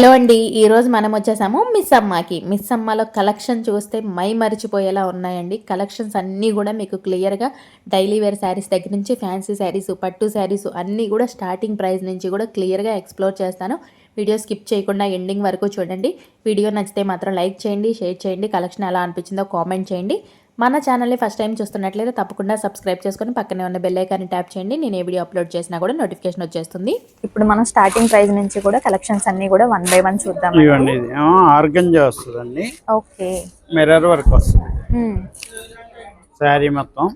Hello అండి ఈరోజు మనం వచ్చేసాము మిస్ అమ్మకి మిస్ అమ్మలో కలెక్షన్ చూస్తే మై మరిచిపోయేలా ఉన్నాయండి. కలెక్షన్స్ అన్నీ కూడా మీకు క్లియర్గా డైలీ వేర్ శారీస్ దగ్గర నుంచి ఫ్యాన్సీ శారీస్ పట్టు శారీస్ అన్నీ కూడా స్టార్టింగ్ ప్రైస్ నుంచి కూడా క్లియర్గా ఎక్స్ప్లోర్ చేస్తాను. వీడియో స్కిప్ చేయకుండా ఎండింగ్ వరకు చూడండి. వీడియో నచ్చితే మాత్రం లైక్ చేయండి షేర్ చేయండి. కలెక్షన్ ఎలా అనిపించిందో కామెంట్ చేయండి. మన ఛానల్ని ఫస్ట్ టైం చూస్తున్నట్లయితే తప్పకుండా సబ్స్క్రైబ్ చేసుకొని పక్కనే ఉన్న బెల్ ఐకాన్ని ట్యాప్ చేయండి. నేను ఏ వీడియో అప్లోడ్ చేసినా కూడా నోటిఫికేషన్ వచ్చేస్తుంది. ఇప్పుడు మనం స్టార్టింగ్ ప్రైస్ నుంచి కూడా కలెక్షన్స్ అన్ని కూడా వన్ బై వన్ చూద్దాం ఇవ్వండి ఇది. ఆర్గంజా వస్తుందండి. ఓకే. మిర్రర్ వర్క్ వస్తుంది. శారీ మొత్తం.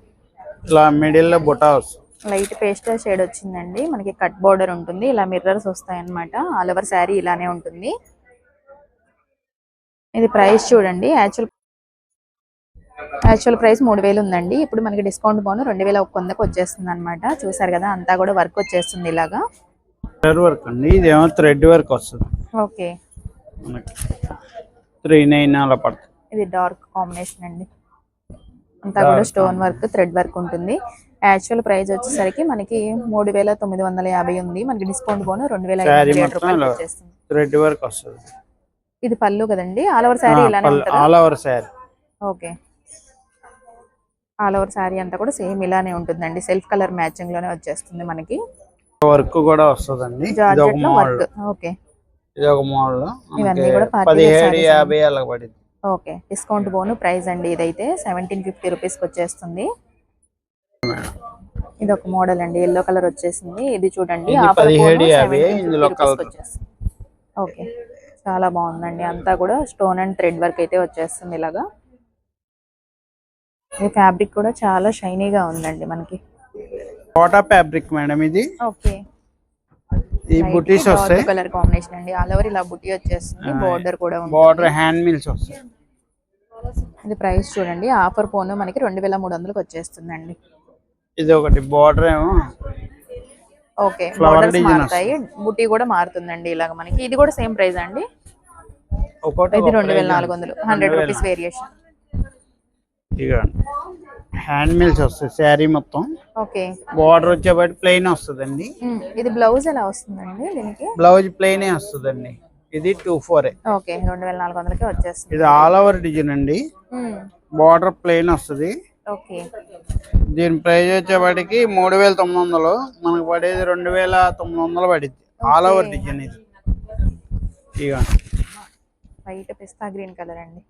ఇలా మిడిల్లో బుటా వస్తుంది. లైట్ పేస్ట్ షేడ్ వచ్చిందండి. మనకి కట్ బోర్డర్ ఉంటుంది. ఇలా మిర్రర్స్ వస్తాయి అన్నమాట ఆల్ ఓవర్ శారీ ఇలానే ఉంటుంది. ఇది ప్రైస్ చూడండి. యాక్చువల్ యాక్చువల్ ప్రైస్ మూడు వేలు ఉందండి. ఇప్పుడు మనకి డిస్కౌంట్ పోను రెండు వేల ఒక్క వందకు వచ్చేస్తుంది అనమాట చూసారు కదా అంతా కూడా వర్క్ వచ్చేస్తుంది ఇలాగా. వర్క్ అండి. ఇదేమో థ్రెడ్ వర్క్ వస్తుంది. ఓకే. త్రీ నైన్ అలా పడుతుంది. ఇది డార్క్ కాంబినేషన్ అండి. అంతా కూడా స్టోన్ వర్క్ థ్రెడ్ వర్క్ ఉంటుంది. యాక్చువల్ ప్రైస్ వచ్చేసరికి మనకి మూడు వేల తొమ్మిది వందల యాభై ఉంది. మనకి డిస్కౌంట్ పోను రెండు వేల రూపాయలు వచ్చేస్తుంది. థ్రెడ్ వర్క్ వస్తుంది. ఇది పళ్ళు కదండి. ఆల్ ఓవర్ శారీ ఇలానే ఉంటుందా? All over sari okay. All over sari అంతా కూడా సేమ్ ఇలానే ఉంటుందండి. సెల్ఫ్ కలర్ మ్యాచింగ్లోనే వచ్చేస్తుంది మనకి. వర్క్ కూడా వస్తుందండి. ఓకే. ఇది ఒక మోడల్. ఇవన్నీ కూడా party wear పదిహేడు sarees యాభై అలా పడింది. ఓకే. డిస్కౌంట్ పోను ప్రైస్ అండి ఇదైతే. సెవెంటీన్ ఫిఫ్టీ రూపీస్కి వచ్చేస్తుంది. ఇది ఒక మోడల్ అండి. ఎల్లో కలర్ వచ్చేసింది. ఇది చూడండి. ఓకే. చాలా బాగుందండి. అంతా కూడా స్టోన్ అండ్ థ్రెడ్ వర్క్ అయితే వచ్చేస్తుంది ఇలాగా. ఈ ఫ్యాబ్రిక్ కూడా చాలా షైనీగా ఉందండి మనకి. కోటా ఫ్యాబ్రిక్ మేడం ఇది. ఓకే. ఈ బుటీస్ వస్తాయి. కలర్ కాంబినేషన్ అండి. ఆల్ ఓవర్ ఇలా బుటీ వచ్చేస్తుంది. బోర్డర్ కూడా ఉంది బార్డర్ హ్యాండ్ మిల్స్ వస్తాయి. ఇది ప్రైస్ చూడండి. ఆఫర్ పోను మనకి రెండు వేల మూడు వందలకు వచ్చేస్తుందండి. ఇది ఒకటి బార్డర్ ఏమో. ఓకే. బోర్డర్స్ మారుతాయి. బుటీ కూడా మారుతుందండి ఇలాగ మనకి. ఇది కూడా సేమ్ ప్రైస్ అండి. ఒకటి ఇది రెండు వేల నాలుగు వందలు. హండ్రెడ్ రెండు రూపీస్ వేరియేషన్ హ్యాండ్ మిల్స్ వస్తాయి శారీ మొత్తం. ఓకే. బార్డర్ వచ్చేబట్టి ప్లెయిన్ వస్తుందండి. ఇది బ్లౌజ్ ఎలా వస్తుందండి దీనికి? బ్లౌజ్ ప్లెయిన్ వస్తుందండి. ఇది టూ ఫోర్ ఓకే రెండు వేల నాలుగు వందలకి వచ్చేస్తుంది. ఇది ఆల్ ఓవర్ డిజైన్ అండి. బార్డర్ ప్లెయిన్ వస్తుంది. ఓకే. దీని ప్రైస్ వచ్చేపాటికి మూడు వేల తొమ్మిది వందలు. మనకు పడేది రెండు వేల తొమ్మిది వందలు పడిద్ది. ఆల్ ఓవర్ డిజైన్ ఇది. ఇక. వైట్ పిస్తా గ్రీన్ కలర్ అండి.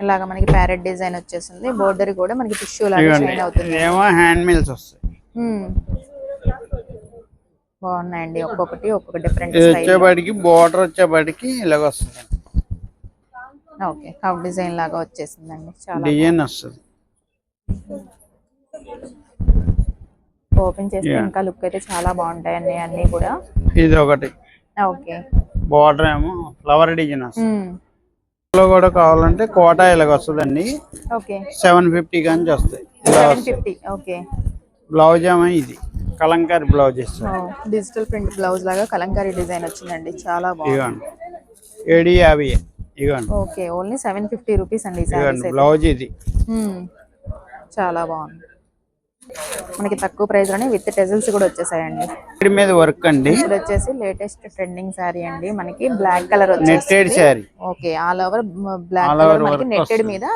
ఇలాగ మనకి ప్యారెట్ డిజైన్ వచ్చేసింది. బోర్డర్ కూడా మనకి టిష్యూ లాగా షైన్ అవుతుంది. ఇదేమో హ్యాండ్ మిల్స్ వస్తాయి. బాగున్నాయండి. ఒక్కొక్కటి ఒక్కొక్క డిఫరెంట్ వచ్చేపాటికి బార్డర్ వచ్చేపాటికి ఇలాగ వస్తుంది. ఓకే. కవ్ డిజైన్ లాగా వచ్చేసిందండి. చాలా డిజైన్ వస్తుంది. ఓపెన్ చేస్తే ఇంకా లుక్ అయితే చాలా బాగుంటాయండి అన్ని కూడా. ఇది ఒకటి ఓకే. బార్డర్ ఏమో ఫ్లవర్ డిజైన్ వస్తుంది. ఇందులో కూడా కావాలంటే కోటా ఇలాగ వస్తుందండి ఓకే. సెవెన్ ఫిఫ్టీ కానీ వస్తాయి. బ్లౌజ్ ఏమో ఇది Kalamkari blouse digital print blouse లాగా కలంకారీ డిజైన్ వచ్చిందండి చాలా బాగుంది. ఏడు యాభై okay only seven fifty rupees అండి బ్లౌజ్ ఇది. చాలా బాగుంది. మనకి తక్కువ ప్రైస్లోనే విత్ టెజల్స్ కూడా వచ్చేసాయండి. మీద వర్క్ అండి. ఇది వచ్చేసి లేటెస్ట్ ట్రెండింగ్ శారీ అండి. మనకి black colour netted sari okay all over black colour మనకి నెట్టెడ్. మీద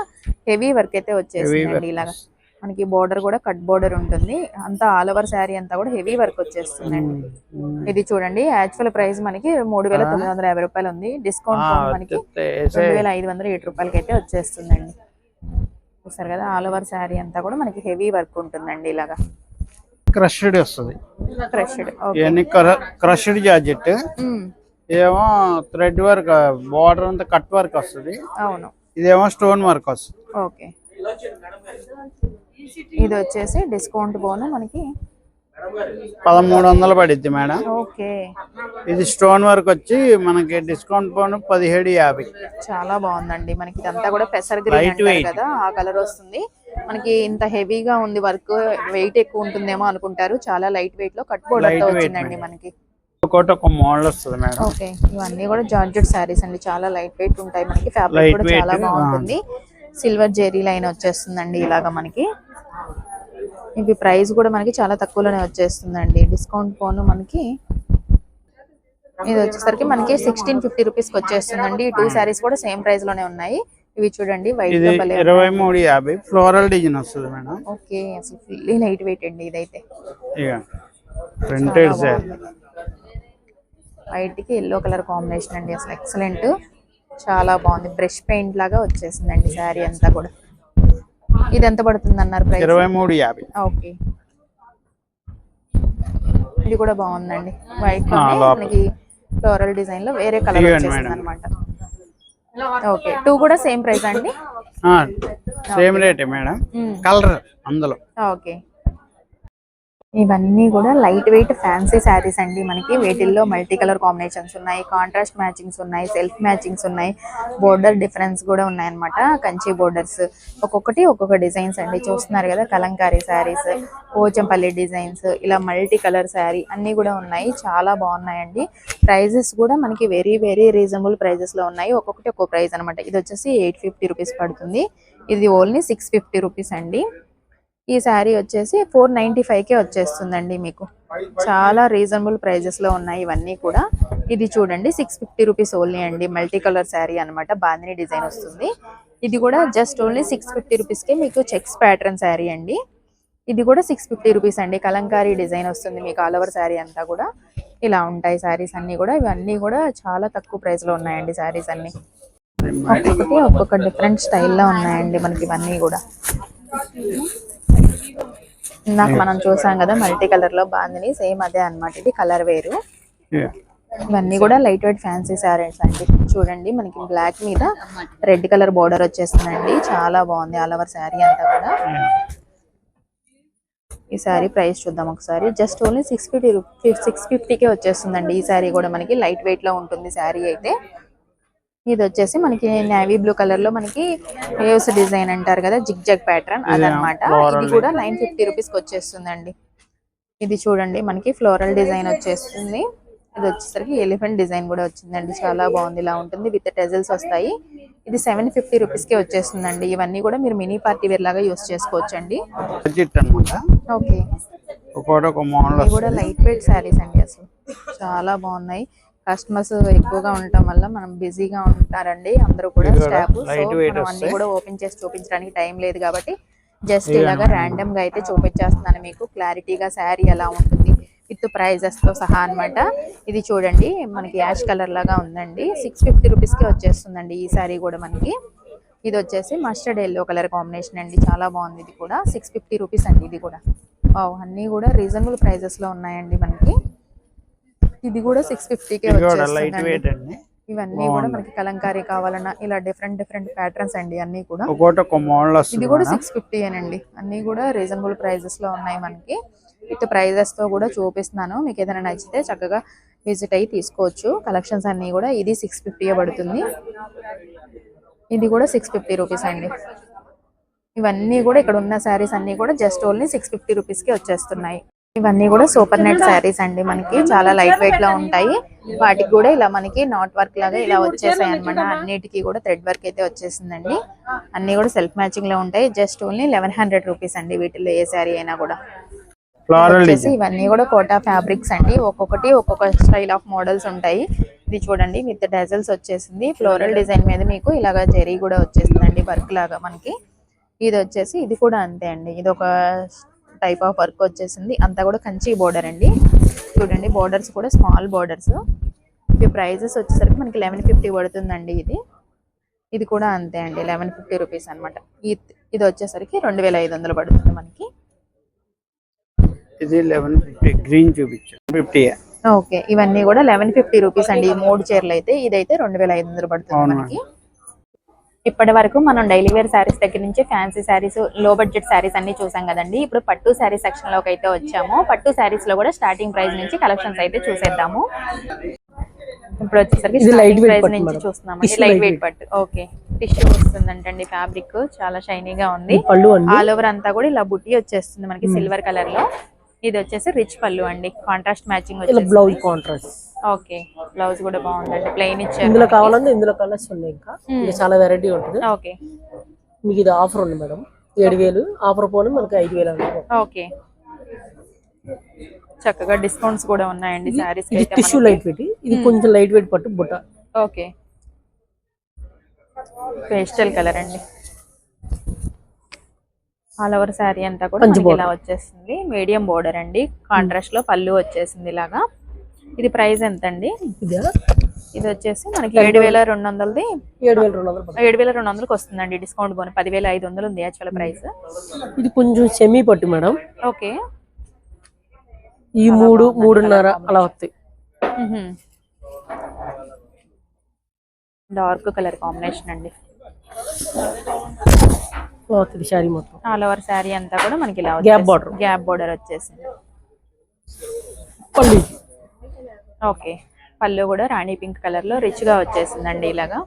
హెవీ వర్క్ అయితే వచ్చేసిందండి ఇలాగా. మనకి బోర్డర్ కూడా కట్ బోర్డర్ ఉంటుంది. అంతా ఆల్ ఓవర్ శారీ అంతా కూడా హెవీ వర్క్ వచ్చేస్తుందండి. ఇది చూడండి యాక్చువల్ ప్రైస్ మనకి మూడు వేల తొమ్మిది వందల యాభై రూపాయలు ఉంది. డిస్కౌంట్ మనకి రెండు వేల ఐదు వందల ఏడు రూపాయలకి అయితే వచ్చేస్తుందండి. చూసారు కదా ఆల్ ఓవర్ శారీ అంతా కూడా మనకి హెవీ వర్క్ ఉంటుందండి ఇలాగా. క్రష్డ్ వస్తుంది. క్రష్డ్ ఇవన్నీ క్రష్డ్ జార్జెట్ ఇదేమో థ్రెడ్ వర్క్ బార్డర్ అంతా కట్ వర్క్ వస్తుంది. అవును. ఇదేమో స్టోన్ వర్క్ వస్తుంది. ఓకే ఇది వచ్చేసి డిస్కౌంట్ పోను మనకి పదమూడు వందలు పడిద్ది మేడం. ఓకే. ఇది స్టోన్ వర్క్ వచ్చి మనకి డిస్కౌంట్ పోను పదిహేడు యాభై. చాలా బాగుందండి. మనకి ఇదంతా కూడా పెసర్ గ్రీన్. కదా ఆ కలర్ వస్తుంది. మనకి ఇంత హెవీగా ఉంది వర్క్ వెయిట్ ఎక్కువ ఉంటుందేమో అనుకుంటారు. చాలా లైట్ వెయిట్లో కట్ బోర్డర్ వచ్చిందండి మనకి. ఒకటి ఒక మోడల్ వస్తుంది మేడం. ఓకే. ఇవన్నీ కూడా జార్జెట్ శారీస్ అండి. చాలా లైట్ వెయిట్ ఉంటాయి మనకి. ఫ్యాబ్రిక్ కూడా చాలా బాగుంటుంది. సిల్వర్ జెరీ లైన్ వచ్చేస్తుందండి ఇలాగా మనకి. ఇవి ప్రైస్ కూడా మనకి చాలా తక్కువలోనే వచ్చేస్తుందండి. డిస్కౌంట్ పోను మనకి. ఇది వచ్చేసరికి మనకి సిక్స్టీన్ ఫిఫ్టీ రూపీస్కి వచ్చేస్తుందండి. ఈ టూ శారీస్ కూడా సేమ్ ప్రైస్లోనే ఉన్నాయి. ఇవి చూడండి వైట్ ఇరవై మూడు యాభై. ఫ్లోరల్ డిజైన్ వస్తుంది మేడం. ఓకే అసలు లైట్ వెయిట్ అండి ఇదైతే. ప్రింటెడ్ వైట్కి ఎల్లో కలర్ కాంబినేషన్ అండి. అసలు ఎక్సలెంట్ చాలా బాగుంది. బ్రష్ పెయింట్ లాగా వచ్చేసిందండి శారీ అంతా కూడా. ఇది ఎంత పడుతుంది అన్నారు ప్రైస్ ఇరవై మూడు యాభై. ఓకే. ఇది కూడా బాగుందండి. వైట్. మనకి ఫ్లోరల్ డిజైన్లో వేరే కలర్ వచ్చేసింది. అనమాట ఓకే. టూ కూడా సేమ్ ప్రైస్ అండి? సేమ్ రేటే మేడం. కలర్ అందులో. ఓకే. ఇవన్నీ కూడా లైట్ వెయిట్ ఫ్యాన్సీ శారీస్ అండి మనకి. వీటిల్లో మల్టీ కలర్ కాంబినేషన్స్ ఉన్నాయి కాంట్రాస్ట్ మ్యాచింగ్స్ ఉన్నాయి సెల్ఫ్ మ్యాచింగ్స్ ఉన్నాయి. బోర్డర్ డిఫరెన్స్ కూడా ఉన్నాయి అన్నమాట కంచి బోర్డర్స్. ఒక్కొక్కటి ఒక్కొక్క డిజైన్స్ అండి. చూస్తున్నారు కదా కలంకారీ శారీస్ పోచంపల్లి డిజైన్స్ ఇలా మల్టీ కలర్ శారీ అన్ని కూడా ఉన్నాయి. చాలా బాగున్నాయండి. ప్రైజెస్ కూడా మనకి వెరీ వెరీ రీజనబుల్ ప్రైజెస్లో ఉన్నాయి. ఒక్కొక్కటి ఒక్కో ప్రైస్ అన్నమాట. ఇది వచ్చేసి ఎయిట్ ఫిఫ్టీ రూపీస్ పడుతుంది. ఇది ఓన్లీ సిక్స్ ఫిఫ్టీ రూపీస్ అండి. ఈ శారీ వచ్చేసి ఫోర్ నైంటీ ఫైవ్కే వచ్చేస్తుందండి మీకు. చాలా రీజనబుల్ ప్రైజెస్లో ఉన్నాయి ఇవన్నీ కూడా. ఇది చూడండి సిక్స్ ఫిఫ్టీ రూపీస్ ఓన్లీ అండి. మల్టీ కలర్ శారీ అనమాట బాందిని డిజైన్ వస్తుంది. ఇది కూడా జస్ట్ ఓన్లీ సిక్స్ ఫిఫ్టీ రూపీస్కే మీకు చెక్స్ ప్యాటర్న్ శారీ అండి. ఇది కూడా సిక్స్ ఫిఫ్టీ రూపీస్ అండి. కలంకారీ డిజైన్ వస్తుంది మీకు ఆల్ ఓవర్ శారీ అంతా కూడా. ఇలా ఉంటాయి శారీస్ అన్ని కూడా. ఇవన్నీ కూడా చాలా తక్కువ ప్రైస్లో ఉన్నాయండి శారీస్ అన్ని. ఒక్కొక్కటి ఒక్కొక్క డిఫరెంట్ స్టైల్లో ఉన్నాయండి మనకి ఇవన్నీ కూడా. ఇందాక మనం చూసాం కదా మల్టీ కలర్లో బాందిని సేమ్ అదే అన్నమాట. ఇది కలర్ వేరు. ఇవన్నీ కూడా లైట్ వెయిట్ ఫ్యాన్సీ శారీస్ అండి. చూడండి మనకి బ్లాక్ మీద రెడ్ కలర్ బోర్డర్ వచ్చేస్తుందండి. చాలా బాగుంది ఆల్ ఓవర్ శారీ అంతా కూడా. ఈ శారీ ప్రైస్ చూద్దాం ఒకసారి. Just only six fifty six fifty K వచ్చేస్తుందండి ఈ శారీ కూడా మనకి. లైట్ వెయిట్లో ఉంటుంది శారీ అయితే. ఇది వచ్చేసి మనకి నేవీ బ్లూ కలర్లో మనకి వేవ్స్ డిజైన్ అంటారు కదా జిగ్ జగ్ ప్యాటర్న్ అదనమాట ఇది కూడా నైన్ ఫిఫ్టీ రూపీస్కి వచ్చేస్తుందండి. ఇది చూడండి మనకి ఫ్లోరల్ డిజైన్ వచ్చేస్తుంది. ఇది వచ్చేసరికి ఎలిఫెంట్ డిజైన్ కూడా వచ్చిందండి. చాలా బాగుంది ఇలా ఉంటుంది విత్ టెజల్స్ వస్తాయి. ఇది సెవెన్ ఫిఫ్టీ రూపీస్కి వచ్చేస్తుందండి. ఇవన్నీ కూడా మీరు మినీ పార్టీ వేర్ లాగా యూస్ చేసుకోవచ్చు అండి బడ్జెట్ అనమాట ఓకే కూడా లైట్ వెయిట్ శారీస్ అండి అసలు. చాలా బాగున్నాయి. కస్టమర్స్ ఎక్కువగా ఉండటం వల్ల మనం బిజీగా ఉంటారండి. అందరూ కూడా స్టాఫ్ సో మనం అన్ని. కూడా ఓపెన్ చేసి చూపించడానికి టైం లేదు కాబట్టి జస్ట్ ఇలాగా ర్యాండమ్గా అయితే చూపించేస్తున్నాను మీకు. క్లారిటీగా శారీ ఎలా ఉంటుంది విత్ ప్రైజెస్తో సహా అన్నమాట. ఇది చూడండి మనకి యాష్ కలర్ లాగా ఉందండి. సిక్స్ ఫిఫ్టీ రూపీస్కి వచ్చేస్తుందండి ఈ శారీ కూడా మనకి. ఇది వచ్చేసి మస్టర్డ్ ఎల్లో కలర్ కాంబినేషన్ అండి. చాలా బాగుంది ఇది కూడా. సిక్స్ ఫిఫ్టీ రూపీస్ అండి ఇది కూడా. అన్నీ కూడా రీజనబుల్ ప్రైజెస్లో ఉన్నాయండి మనకి. ఇది కూడా సిక్స్ ఫిఫ్టీకే అండి. ఇవన్నీ కూడా మనకి కలంకారీ కావాలన్నా ఇలా డిఫరెంట్ డిఫరెంట్ ప్యాటర్న్స్ అండి అన్ని కూడా. ఇది కూడా. సిక్స్ ఫిఫ్టీ అండి అన్ని కూడా రీజనబుల్ ప్రైజెస్లో ఉన్నాయి మనకి. విత్ ప్రైజెస్తో కూడా చూపిస్తున్నాను. మీకు ఏదైనా నచ్చితే చక్కగా విజిట్ అయ్యి తీసుకోవచ్చు. కలెక్షన్స్ అన్ని కూడా ఇది సిక్స్ ఫిఫ్టీ పడుతుంది. ఇది కూడా సిక్స్ ఫిఫ్టీ రూపీస్ అండి. ఇవన్నీ కూడా ఇక్కడ ఉన్న శారీస్ అన్ని కూడా జస్ట్ ఓన్లీ సిక్స్ ఫిఫ్టీ రూపీస్కి వచ్చేస్తున్నాయి. ఇవన్నీ కూడా సూపర్ నెట్ శారీస్ అండి మనకి. చాలా లైట్ వెయిట్లో ఉంటాయి. వాటికి కూడా ఇలా మనకి నాట్ వర్క్ లాగా ఇలా వచ్చేసాయి అనమాట అన్నిటికీ కూడా థ్రెడ్ వర్క్ అయితే వచ్చేసిందండి. అన్ని కూడా సెల్ఫ్ మ్యాచింగ్లో ఉంటాయి. Just only eleven hundred rupees అండి వీటిలో ఏ శారీ అయినా కూడా. వచ్చేసి ఇవన్నీ కూడా కోటా ఫ్యాబ్రిక్స్ అండి. ఒక్కొక్కటి ఒక్కొక్క స్టైల్ ఆఫ్ మోడల్స్ ఉంటాయి. ఇది చూడండి విత్ డెజల్స్ వచ్చేసింది. ఫ్లోరల్ డిజైన్ మీద మీకు ఇలాగా జెరీ కూడా వచ్చేసిందండి వర్క్ లాగా మనకి. ఇది వచ్చేసి ఇది కూడా అంతే అండి. ఇది ఒక టైప్ ఆఫ్ వర్క్ వచ్చేసింది. అంతా కూడా కంచి బోర్డర్ అండి. చూడండి బోర్డర్స్ కూడా స్మాల్ బోర్డర్స్ ఇవి ప్రైజెస్ వచ్చేసరికి మనకి లెవెన్ ఫిఫ్టీ పడుతుందండి ఇది. ఇది కూడా అంతే అండి లెవెన్ ఫిఫ్టీ రూపీస్ అనమాట ఇది వచ్చేసరికి రెండు వేల ఐదు వందలు పడుతుంది మనకి. ఇది లెవెన్ ఫిఫ్టీ గ్రీన్ చూపించు ఫిఫ్టీ ఓకే ఇవన్నీ కూడా లెవెన్ ఫిఫ్టీ రూపీస్ అండి. ఈ మూడు చీరలు అయితే ఇదైతే రెండు వేల ఐదు వందలు పడుతుంది. మనకి. ఇప్పటి వరకు మనం డైలీ వేర్ శారీస్ దగ్గర నుంచి ఫ్యాన్సీ శారీస్లో బడ్జెట్ శారీస్ అన్ని చూసాం కదండి. ఇప్పుడు పట్టు శారీ సెక్షన్లోకి అయితే వచ్చాము. పట్టు శారీస్లో కూడా స్టార్టింగ్ ప్రైస్ నుంచి కలెక్షన్స్ అయితే చూసేద్దాము. ఇప్పుడు వచ్చేసరికి ప్రైస్ నుంచి మేడం. చూస్తున్నాం Tissue లైట్ వెయిట్ పట్టు. ఓకే టిష్యూ వస్తుందంటండి ఫ్యాబ్రిక్ చాలా షైనీగా ఉంది. ఆల్ ఓవర్ అంతా కూడా ఇలా బుట్టి వచ్చేస్తుంది మనకి సిల్వర్ కలర్లో. ఇది వచ్చేసి రిచ్ పళ్ళు అండి. Contrast matching blouse contrast okay. Blouse కూడా బాగుందండి. ప్లెయిన్ ఇచ్చారు. ఇందులో కావాలంటే ఇందులో కలర్స్ ఉన్నాయి ఇంకా. ఇంకా చాలా వెరైటీ ఉంటుంది. ఓకే. మీకు ఇది ఆఫర్ ఉంది మేడం. ఏడు వేలు ఆఫర్ పోను మనకి ఐదు వేలు ఓకే. చక్కగా డిస్కౌంట్స్ కూడా ఉన్నాయండి ఇది టిష్యూ లైట్ వెయిట్ ఇది కొంచెం లైట్ వెయిట్ పట్టు బుట్ట. ఓకే. పేస్టల్ కలర్ అండి. ఆల్ ఓవర్ శారీ అంతా కూడా ఇలా వచ్చేస్తుంది మీడియం బోర్డర్ అండి. కాంట్రాస్ట్లో పళ్ళు వచ్చేసింది ఇలాగా. ఇది ప్రైస్ ఎంత అండి ఇదే వచ్చేసి మనకి ఏడు వేల రెండు వందలది ఏడు వేల రెండు వందలు పడుతుంది. ఏడు వేల రెండు వందలకి వస్తుందండి డిస్కౌంట్ పోనీ పదివేల ఐదు వందలు ఉంది యాక్చువల్ ప్రైస్. ఇది కొంచెం సెమీ పట్టు మేడం. ఓకే. ఈ మూడు మూడున్నర అలా వస్తాయి. డార్క్ కలర్ కాంబినేషన్ అండి. శారీ మొత్తం. ఆల్ ఓవర్ శారీ అంతా కూడా మనకి ఇలా Gap border. గ్యాప్ బోర్డర్ వచ్చేసింది. పళ్ళు ఓకే. పళ్ళు కూడా రాణి పింక్ కలర్లో రిచ్గా వచ్చేసిందండి ఇలాగా.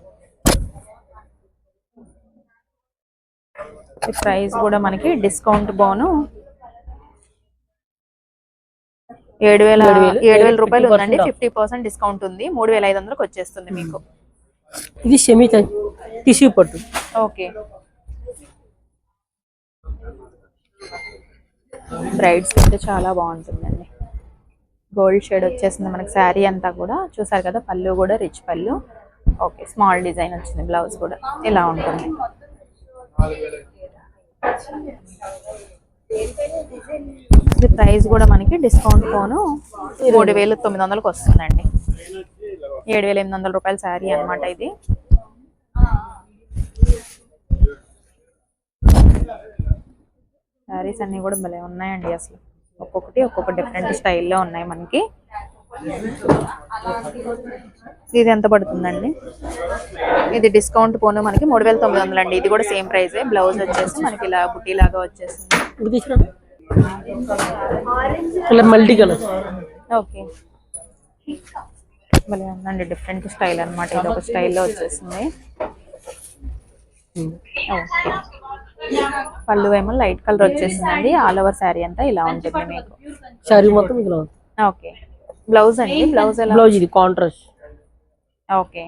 ప్రైస్ కూడా మనకి డిస్కౌంట్ బోను ఏడు వేల ఏడు వేల రూపాయలు ఉందండి. ఫిఫ్టీ పర్సెంట్ డిస్కౌంట్ ఉంది. మూడు వేల ఐదు వందలకు వచ్చేస్తుంది మీకు. ఇది టిష్యూ పట్టు. ఓకే. బ్రైడ్స్ అయితే చాలా బాగుంటుందండి. గోల్డ్ షేడ్ వచ్చేసింది మనకి శారీ అంతా కూడా. చూసారు కదా పళ్ళు కూడా రిచ్ పళ్ళు. ఓకే స్మాల్ డిజైన్ వచ్చింది బ్లౌజ్ కూడా. ఇలా ఉంటుంది. ఇది ప్రైస్ కూడా మనకి డిస్కౌంట్ ఫోను మూడు వేలు తొమ్మిది వందలకు వస్తుందండి. ఏడు వేల ఎనిమిది వందల రూపాయల శారీ అన్నమాట ఇది. శారీస్ అన్ని కూడా భలే ఉన్నాయండి అసలు. ఒక్కొక్కటి ఒక్కొక్క డిఫరెంట్ స్టైల్లో ఉన్నాయి మనకి. ఇది ఎంత పడుతుందండి? ఇది డిస్కౌంట్ పోను మనకి మూడు వేల తొమ్మిది వందలు అండి. ఇది కూడా సేమ్ ప్రైస్ బ్లౌజ్ వచ్చేసి మనకి ఇలా బుట్టి లాగా వచ్చేసింది. Multi colour. ఓకే. భలే ఉందండి. డిఫరెంట్ స్టైల్ అన్నమాట. ఇది ఒక స్టైల్లో వచ్చేసింది. ఓకే. పళ్ళు ఏమో లైట్ కలర్ వచ్చేసిందండి. ఆల్ ఓవర్ శారీ అంతా ఇలా ఉంటుంది మీకు. శారీ మొత్తం ఇలా ఓకే బ్లౌజ్ అండి? బ్లౌజ్ ఎలా బ్లౌజ్ ఇది contrast okay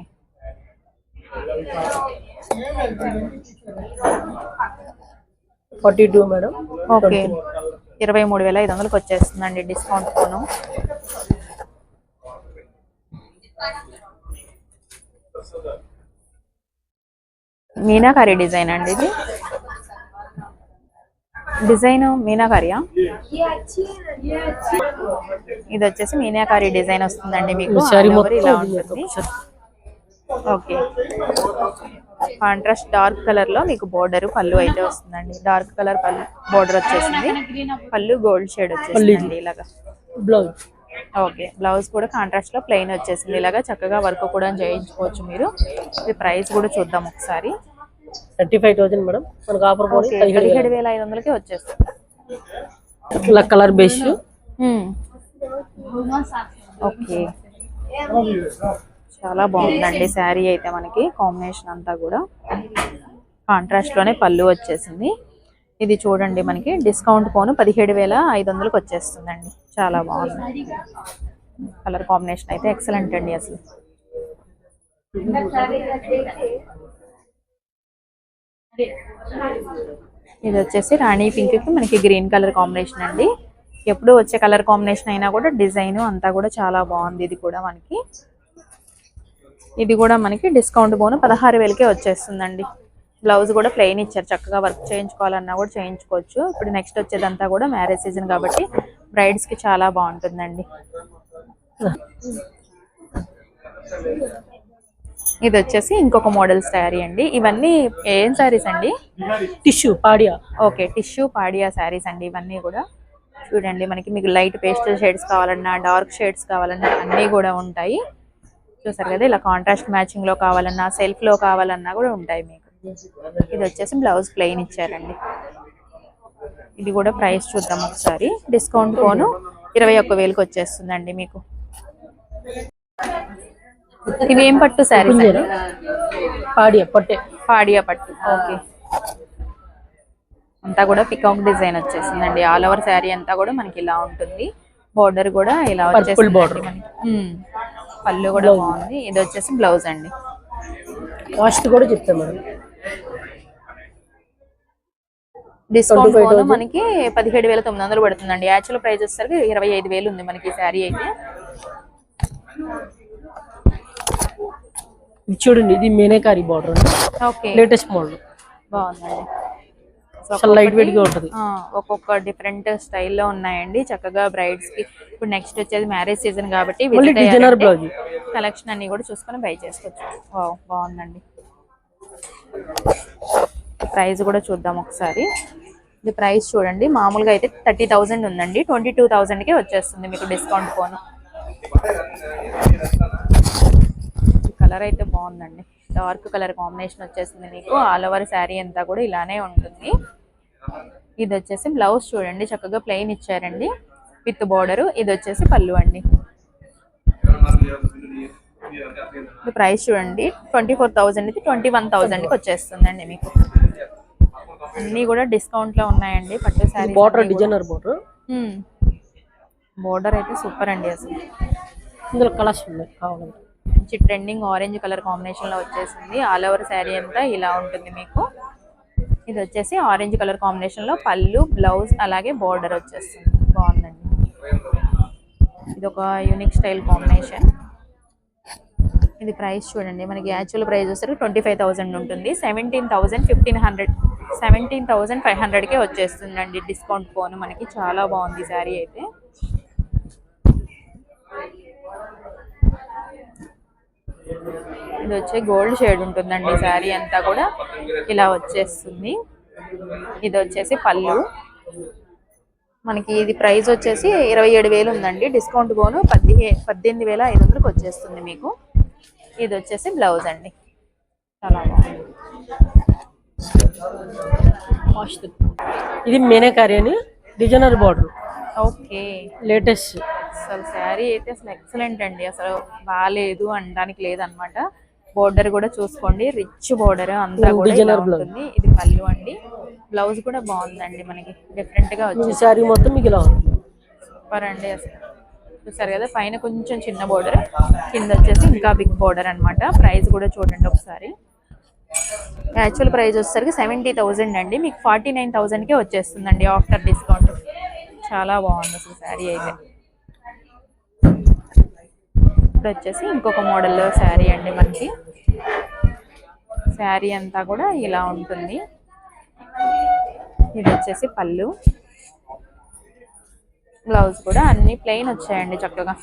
forty two madam okay ఇరవై మూడు వేల ఐదు వందలకు వచ్చేస్తుందండి డిస్కౌంట్ పోను మీనాకారి డిజైన్ అండి ఇది. డిజైన్ మీనాకారియా ఇది వచ్చేసి మీనాకారి డిజైన్ వస్తుందండి మీకు. ఇలా ఉంటుంది. ఓకే కాంట్రాస్ట్ డార్క్ కలర్లో మీకు బోర్డర్ పళ్ళు అయితే వస్తుందండి. డార్క్ కలర్ పళ్ళు బోర్డర్ వచ్చేసింది. పళ్ళు గోల్డ్ షేడ్ వచ్చేసింది ఇలాగా. బ్లౌజ్ ఓకే బ్లౌజ్ కూడా కాంట్రాస్ట్లో ప్లెయిన్ వచ్చేసింది. ఇలాగా చక్కగా వర్క్ కూడా చేయించుకోవచ్చు మీరు. ఇది ప్రైస్ కూడా చూద్దాం ఒకసారి. థర్టీ ఫైవ్ థౌసండ్ మేడం మనకు ఆఫర్ పోనీ పదిహేడు పదిహేడు వేల ఐదు వందలకి వచ్చేస్తుంది. ఇలా కలర్ బేస్ ఓకే. చాలా బాగుందండి శారీ అయితే మనకి కాంబినేషన్ అంతా కూడా. కాంట్రాస్ట్లోనే పళ్ళు వచ్చేసింది. ఇది చూడండి మనకి డిస్కౌంట్ పోను పదిహేడు వేల ఐదు వందలకు వచ్చేస్తుందండి. చాలా బాగుంది. కలర్ కాంబినేషన్ అయితే ఎక్సలెంట్ అండి అసలు. ఇది వచ్చేసి రాణి పింక్కి మనకి గ్రీన్ కలర్ కాంబినేషన్ అండి. ఎప్పుడు వచ్చే కలర్ కాంబినేషన్ అయినా కూడా డిజైన్ అంతా కూడా చాలా బాగుంది ఇది కూడా మనకి. ఇది కూడా మనకి డిస్కౌంట్ పోను పదహారు వేలకే వచ్చేస్తుందండి. బ్లౌజ్ కూడా ప్లెయిన్ ఇచ్చారు. చక్కగా వర్క్ చేయించుకోవాలన్నా కూడా చేయించుకోవచ్చు. ఇప్పుడు నెక్స్ట్ వచ్చేదంతా కూడా మ్యారేజ్ సీజన్ కాబట్టి బ్రైడ్స్కి చాలా బాగుంటుందండి. ఇది వచ్చేసి ఇంకొక మోడల్ శారీ అండి. ఇవన్నీ ఏం శారీస్ అండి? టిష్యూ పాడియా. ఓకే టిష్యూ పాడియా శారీస్ అండి ఇవన్నీ కూడా. చూడండి మనకి మీకు లైట్ పేస్టల్ షేడ్స్ కావాలన్నా డార్క్ షేడ్స్ కావాలన్నా అన్నీ కూడా ఉంటాయి. చూసారు కదా ఇలా కాంట్రాస్ట్ మ్యాచింగ్లో కావాలన్నా సెల్ఫ్లో కావాలన్నా కూడా ఉంటాయి మీకు. ఇది వచ్చేసి బ్లౌజ్ ప్లెయిన్ ఇచ్చారండి. ఇది కూడా ప్రైస్ చూద్దాం ఒకసారి. డిస్కౌంట్ పోను ఇరవై ఒక్క వేలకు వచ్చేస్తుందండి మీకు. ఇవి ఏం పట్టు శారీస్ అండి పాడియా పట్టే. పాడియా పట్టు. ఓకే. అంతా కూడా పికాక్ డిజైన్ వచ్చేసిందండి. ఆల్ ఓవర్ శారీ అంతా కూడా మనకి ఇలా ఉంటుంది. బోర్డర్ కూడా ఇలా వచ్చేసింది border. పళ్ళు కూడా బాగుంది. ఇది వచ్చేసి బ్లౌజ్ అండి. కాస్ట్ కూడా చెప్తాం మేడం డిస్కౌంట్ 25,000. పోను మనకి పదిహేడు వేల తొమ్మిది వందలు పడుతుందండి. యాక్చువల్ ప్రైస్ వచ్చేసరికి ఇరవై ఐదు వేలు ఉంది మనకి ఈ శారీ అయితే. ఇది చూడండి ఇది meenakari border okay. Latest model బాగుందండి. లైట్ వెయిట్గా ఉంటది. ఒక్కొక్క డిఫరెంట్ స్టైల్లో ఉన్నాయండి. చక్కగా బ్రైడ్స్కి ఇప్పుడు నెక్స్ట్ వచ్చేది మ్యారేజ్ సీజన్ కాబట్టి మళ్ళీ డిజైనర్ బ్లౌజ్ కలెక్షన్ అన్ని కూడా చూసుకొని బై చేసుకోవచ్చు. బాగుందండి. ప్రైస్ కూడా చూద్దాం ఒకసారి. ఇది ప్రైస్ చూడండి. మామూలుగా అయితే థర్టీ థౌజండ్ ఉందండి. ట్వంటీ టూ థౌజండ్కే వచ్చేస్తుంది మీకు డిస్కౌంట్ పోను. కలర్ అయితే బాగుందండి. డార్క్ కలర్ కాంబినేషన్ వచ్చేసింది మీకు ఆల్ ఓవర్ శారీ అంతా కూడా ఇలానే ఉంటుంది. ఇది వచ్చేసి బ్లౌజ్ చూడండి చక్కగా ప్లెయిన్ ఇచ్చారండి. విత్ బోర్డర్ ఇది వచ్చేసి పళ్ళు అండి. ప్రైస్ చూడండి ట్వంటీ ఫోర్ థౌజండ్ ఇది ట్వంటీ వన్ థౌజండ్కి వచ్చేస్తుందండి మీకు. అన్నీ కూడా డిస్కౌంట్లో ఉన్నాయండి పట్టు sari border designer border border అయితే సూపర్ అండి అసలు. ఇందులో కలర్స్ ఉన్నాయి కావాలంటే. మంచి ట్రెండింగ్ ఆరెంజ్ కలర్ కాంబినేషన్లో వచ్చేసింది. ఆల్ ఓవర్ శారీ అంతా ఇలా ఉంటుంది మీకు. ఇది వచ్చేసి ఆరెంజ్ కలర్ కాంబినేషన్లో పళ్ళు బ్లౌజ్ అలాగే బోర్డర్ వచ్చేస్తుంది. బాగుందండి. ఇది ఒక యూనిక్ స్టైల్ కాంబినేషన్ ఇది ప్రైస్ చూడండి. మనకి యాక్చువల్ ప్రైస్ వచ్చేసరికి ట్వంటీ ఫైవ్ థౌసండ్ ఉంటుంది. Seventeen thousand fifteen hundred seventeen thousand five హండ్రెడ్కే వచ్చేస్తుందండి. డిస్కౌంట్ పోను మనకి. చాలా బాగుంది శారీ అయితే. ఇది వచ్చే గోల్డ్ షేడ్ ఉంటుందండి శారీ అంతా కూడా. ఇలా వచ్చేస్తుంది. ఇది వచ్చేసి పళ్ళు. మనకి ఇది ప్రైస్ వచ్చేసి ఇరవై ఏడు వేలు ఉందండి. డిస్కౌంట్ పోను పదిహే పద్దెనిమిది వేల ఐదు వందలకు వచ్చేస్తుంది మీకు. ఇది వచ్చేసి బ్లౌజ్ అండి. చాలా బాగుంది. ఇది మీనేకారి అని డిజైనర్ బార్డర్. ఓకే. లేటెస్ట్. అసలు శారీ అయితే అసలు ఎక్సలెంట్ అండి. అసలు బాగాలేదు అనడానికి లేదనమాట. బోర్డర్ కూడా చూసుకోండి. రిచ్ బోర్డర్ అంతా కూడా ఇలా. ఉంటుంది. ఇది పళ్ళు అండి. బ్లౌజ్ కూడా బాగుందండి మనకి. డిఫరెంట్గా శారీ మొత్తం మీకు ఇలా ఉంటుంది సూపర్ అండి అసలు. చూసారు కదా పైన కొంచెం చిన్న బోర్డర్ కింద వచ్చేసి ఇంకా బిగ్ బోర్డర్ అన్నమాట ప్రైస్ కూడా చూడండి ఒకసారి. యాక్చువల్ ప్రైస్ వచ్చేసరికి సెవెంటీ థౌజండ్ అండి. మీకు ఫార్టీ నైన్ థౌజండ్కే వచ్చేస్తుందండి ఆఫ్టర్ డిస్కౌంట్ చాలా బాగుంది అసలు శారీ అయితే. ఇప్పుడు వచ్చేసి ఇంకొక మోడల్లో శారీ అండి మనకి. శారీ అంతా కూడా ఇలా ఉంటుంది. ఇది వచ్చేసి పళ్ళు. బ్లౌజ్ కూడా అన్ని ప్లెయిన్ వచ్చాయండి చక్కగా.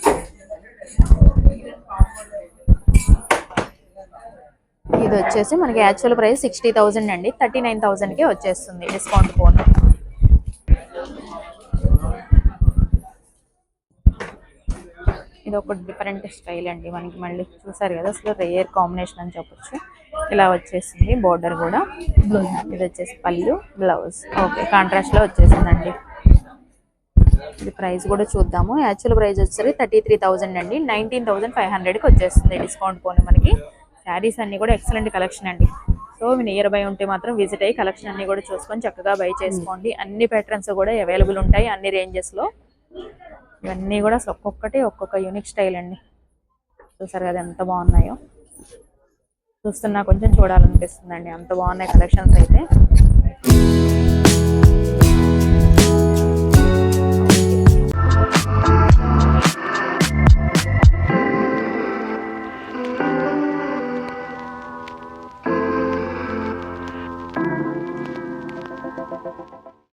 ఇది వచ్చేసి మనకి యాక్చువల్ ప్రైస్ సిక్స్టీ థౌజండ్ అండి. థర్టీ నైన్ థౌజండ్కే వచ్చేస్తుంది డిస్కౌంట్ ఫోన్ ఇది ఒక డిఫరెంట్ స్టైల్ అండి. మనకి మళ్ళీ చూసారు కదా అసలు రేర్ కాంబినేషన్ అని చెప్పొచ్చు. ఇలా వచ్చేసింది బోర్డర్ కూడా. ఇది వచ్చేసి పళ్ళు బ్లౌజ్ ఓకే కాంట్రాస్ట్లో వచ్చేసిందండి. ఇది ప్రైస్ కూడా చూద్దాము. యాక్చువల్ ప్రైస్ వచ్చేసరికి థర్టీ త్రీ థౌసండ్ అండి నైన్టీన్ థౌసండ్ ఫైవ్ హండ్రెడ్కి వచ్చేస్తుంది డిస్కౌంట్ పోను మనకి. శారీస్ అన్ని కూడా ఎక్సలెంట్ కలెక్షన్ అండి. సో మీ నియర్ బై ఉంటే మాత్రం విజిట్ అయ్యి కలెక్షన్ అన్ని కూడా చూసుకొని చక్కగా బై చేసుకోండి. అన్ని ప్యాటర్న్స్ కూడా అవైలబుల్ ఉంటాయి అన్ని రేంజెస్లో లో. ఇవన్నీ కూడా ఒక్కొక్కటి ఒక్కొక్క యూనిక్ స్టైల్ అండి. చూసారు కదా ఎంత బాగున్నాయో. చూస్తున్నా కొంచెం చూడాలనిపిస్తుందండి. అంత బాగున్నాయి కలెక్షన్స్ అయితే.